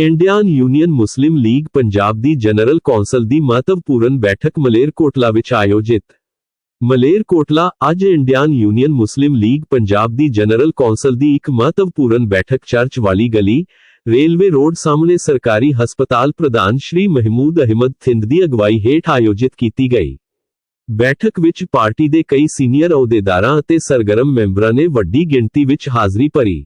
Indian union Muslim League Punjab ਦੀ general council ਦੀ ਮਹੱਤਵਪੂਰਨ ਬੈਠਕ ਮਲੇਰਕੋਟਲਾ ਵਿੱਚ ਆਯੋਜਿਤ। ਮਲੇਰਕੋਟਲਾ ਅੱਜ ਇੰਡੀਅਨ ਯੂਨੀਅਨ ਮੁਸਲਿਮ ਲੀਗ ਪੰਜਾਬ ਦੀ ਜਨਰਲ ਕੌਂਸਲ ਦੀ ਇੱਕ ਮਹੱਤਵਪੂਰਨ ਬੈਠਕ ਚਰਚ ਵਾਲੀ ਗਲੀ, ਰੇਲਵੇ ਰੋਡ ਸਾਹਮਣੇ ਸਰਕਾਰੀ ਹਸਪਤਾਲ ਪ੍ਰਧਾਨ ਸ਼੍ਰੀ ਮਹਿਮੂਦ ਅਹਿਮਦ ਥਿੰਦ ਦੀ ਅਗਵਾਈ ਹੇਠ ਆਯੋਜਿਤ ਕੀਤੀ ਗਈ। ਬੈਠਕ ਵਿੱਚ ਪਾਰਟੀ ਦੇ ਕਈ ਸੀਨੀਅਰ ਅਹੁਦੇਦਾਰਾਂ ਅਤੇ ਸਰਗਰਮ ਮੈਂਬਰਾਂ ਨੇ ਵੱਡੀ ਗਿਣਤੀ ਵਿੱਚ ਹਾਜ਼ਰੀ ਭਰੀ।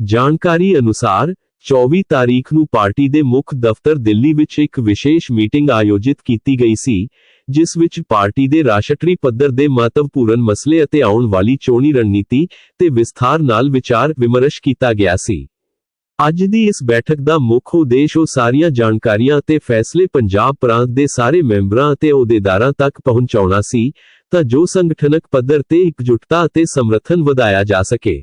ਜਾਣਕਾਰੀ ਅਨੁਸਾਰ 24 ਤਾਰੀਖ ਨੂੰ ਪਾਰਟੀ ਦੇ ਮੁੱਖ ਦਫ਼ਤਰ ਦਿੱਲੀ ਵਿੱਚ ਇੱਕ ਵਿਸ਼ੇਸ਼ ਮੀਟਿੰਗ ਆਯੋਜਿਤ ਕੀਤੀ ਗਈ ਸੀ, ਜਿਸ ਵਿੱਚ ਪਾਰਟੀ ਦੇ ਰਾਸ਼ਟਰੀ ਪੱਧਰ ਦੇ ਮਹੱਤਵਪੂਰਨ ਮਸਲੇ ਅਤੇ ਆਉਣ ਵਾਲੀ ਚੋਣੀ ਰਣਨੀਤੀ ਤੇ ਵਿਸਥਾਰ ਨਾਲ ਵਿਚਾਰ ਵਿਮਰਸ਼ ਕੀਤਾ ਗਿਆ ਸੀ। ਅੱਜ ਦੀ ਇਸ ਬੈਠਕ ਦਾ ਮੁੱਖ ਉਦੇਸ਼ ਉਹ ਸਾਰੀਆਂ ਜਾਣਕਾਰੀਆਂ ਅਤੇ ਫੈਸਲੇ ਪੰਜਾਬ ਪ੍ਰਾਂਤ ਦੇ ਸਾਰੇ ਮੈਂਬਰਾਂ ਅਤੇ ਅਹੁਦੇਦਾਰਾਂ ਤੱਕ ਪਹੁੰਚਾਉਣਾ ਸੀ, ਤਾਂ ਜੋ ਸੰਗਠਨਕ ਪੱਧਰ ਤੇ ਇਕਜੁੱਟਤਾ ਅਤੇ ਸਮਰਥਨ ਵਧਾਇਆ ਜਾ ਸਕੇ।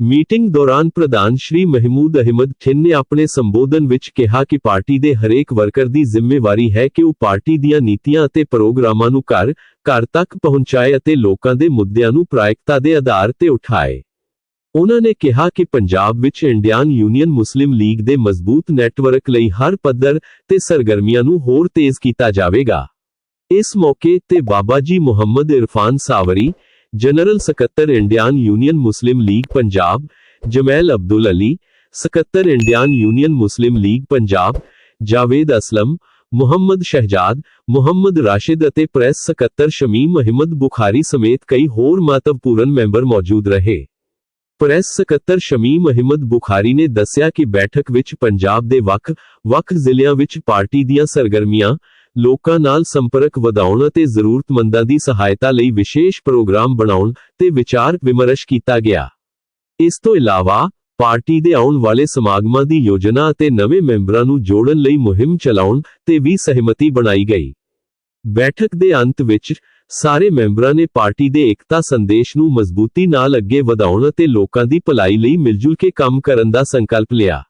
ਮੀਟਿੰਗ ਦੌਰਾਨ ਪ੍ਰਧਾਨ ਸ਼੍ਰੀ ਮਹਿਮੂਦ ਅਹਿਮਦ ਠਿੰਨ ਨੇ ਆਪਣੇ ਸੰਬੋਧਨ ਵਿੱਚ ਕਿਹਾ ਕਿ ਪਾਰਟੀ ਦੇ ਹਰੇਕ ਵਰਕਰ ਦੀ ਜ਼ਿੰਮੇਵਾਰੀ ਹੈ ਕਿ ਉਹ ਪਾਰਟੀ ਦੀਆਂ ਨੀਤੀਆਂ ਅਤੇ ਪ੍ਰੋਗਰਾਮਾਂ ਨੂੰ ਘਰ ਘਰ ਤੱਕ ਪਹੁੰਚਾਏ ਅਤੇ ਲੋਕਾਂ ਦੇ ਮੁੱਦਿਆਂ ਨੂੰ ਪ੍ਰਾਇਕਤਾ ਦੇ ਆਧਾਰ ਤੇ ਉਠਾਏ। ਉਹਨਾਂ ਨੇ ਕਿਹਾ ਕਿ ਪੰਜਾਬ ਵਿੱਚ ਇੰਡੀਅਨ ਯੂਨੀਅਨ ਮੁਸਲਿਮ ਲੀਗ ਦੇ ਮਜ਼ਬੂਤ ਨੈਟਵਰਕ ਲਈ ਹਰ ਪੱਧਰ ਤੇ ਸਰਗਰਮੀਆਂ ਨੂੰ ਹੋਰ ਤੇਜ਼ ਕੀਤਾ ਜਾਵੇਗਾ। ਇਸ ਮੌਕੇ ਤੇ ਬਾਬਾ ਜੀ ਮੁਹੰਮਦ ਇਰਫਾਨ ਸਾਵਰੀ ਜਨਰਲ ਸਕੱਤਰ Indian union Muslim league Punjab Jamail Abdul Ali ਸਕੱਤਰ Indian union Muslim league Punjab Javed Aslam Muhammad Shahzad Muhammad Rashid ਅਤੇ ਪ੍ਰੈਸ ਸਕੱਤਰ ਸ਼ਮੀਮ ਅਹਿਮਦ ਬੁਖਾਰੀ ਸਮੇਤ ਕਈ ਹੋਰ ਮਹੱਤਵਪੂਰਨ ਮੈਂਬਰ ਮੌਜੂਦ ਰਹੇ। ਪ੍ਰੈਸ ਸਕੱਤਰ ਸ਼ਮੀਮ ਅਹਿਮਦ ਬੁਖਾਰੀ ਨੇ ਦੱਸਿਆ ਕਿ ਬੈਠਕ ਵਿੱਚ ਪੰਜਾਬ ਦੇ ਵੱਖ-ਵੱਖ ਜ਼ਿਲ੍ਹਿਆਂ ਵਿੱਚ ਪਾਰਟੀ ਦੀਆਂ ਸਰਗਰਮੀਆਂ ਲੋਕਾਂ ਨਾਲ ਸੰਪਰਕ ਵਧਾਉਣ ਅਤੇ ਜ਼ਰੂਰਤਮੰਦਾਂ ਦੀ ਸਹਾਇਤਾ ਲਈ ਵਿਸ਼ੇਸ਼ ਪ੍ਰੋਗਰਾਮ ਬਣਾਉਣ ਤੇ ਵਿਚਾਰ ਵਿਮਰਸ਼ ਕੀਤਾ ਗਿਆ। ਇਸ ਤੋਂ ਇਲਾਵਾ, ਪਾਰਟੀ ਦੇ ਆਉਣ ਵਾਲੇ ਸਮਾਗਮਾਂ ਦੀ ਯੋਜਨਾ ਅਤੇ ਨਵੇਂ ਮੈਂਬਰਾਂ ਨੂੰ ਜੋੜਨ ਲਈ ਮੁਹਿੰਮ ਚਲਾਉਣ ਤੇ ਵੀ ਸਹਿਮਤੀ ਬਣਾਈ ਗਈ। ਬੈਠਕ ਦੇ ਅੰਤ ਵਿੱਚ, ਸਾਰੇ ਮੈਂਬਰਾਂ ਨੇ ਪਾਰਟੀ ਦੇ ਏਕਤਾ ਸੰਦੇਸ਼ ਨੂੰ ਮਜ਼ਬੂਤੀ ਨਾਲ ਅੱਗੇ ਵਧਾਉਣ ਅਤੇ ਲੋਕਾਂ ਦੀ ਭਲਾਈ ਲਈ ਮਿਲਜੁਲ ਕੇ ਕੰਮ ਕਰਨ ਦਾ ਸੰਕਲਪ ਲਿਆ।